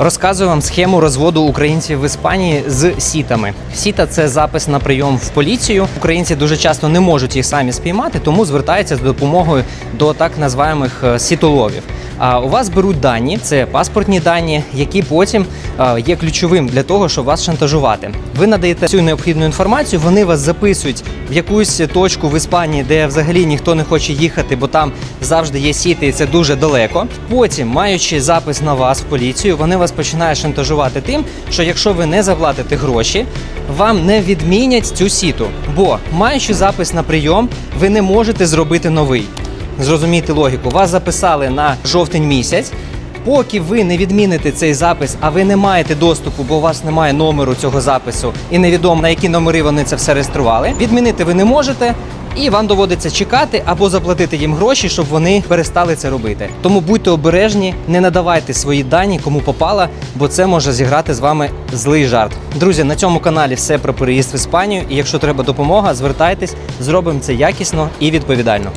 Розказую вам схему розводу українців в Іспанії з сітами. Сіта це запис на прийом в поліцію. Українці дуже часто не можуть їх самі спіймати, тому звертаються з допомогою до так називаємих е, сітоловів. У вас беруть дані, це паспортні дані, які потім е, є ключовим для того, щоб вас шантажувати. Ви надаєте цю необхідну інформацію, вони вас записують в якусь точку в Іспанії, де взагалі ніхто не хоче їхати, бо там завжди є сіти, і це дуже далеко. Потім, маючи запис на вас в поліцію, вони вас починають шантажувати тим, що якщо ви не заплатите гроші, вам не відмінять цю сіту. Бо маючи запис на прийом, ви не можете зробити новий. Зрозумійте логіку, вас записали на жовтень місяць. Поки ви не відміните цей запис, а ви не маєте доступу, бо у вас немає номеру цього запису, і невідомо на які номери вони це все реєстрували. Відмінити ви не можете, і вам доводиться чекати або заплатити їм гроші, щоб вони перестали це робити. Тому будьте обережні, не надавайте свої дані, кому попало, бо це може зіграти з вами злий жарт. Друзі, на цьому каналі все про переїзд в Іспанію. І якщо треба допомога, звертайтесь, зробимо це якісно і відповідально.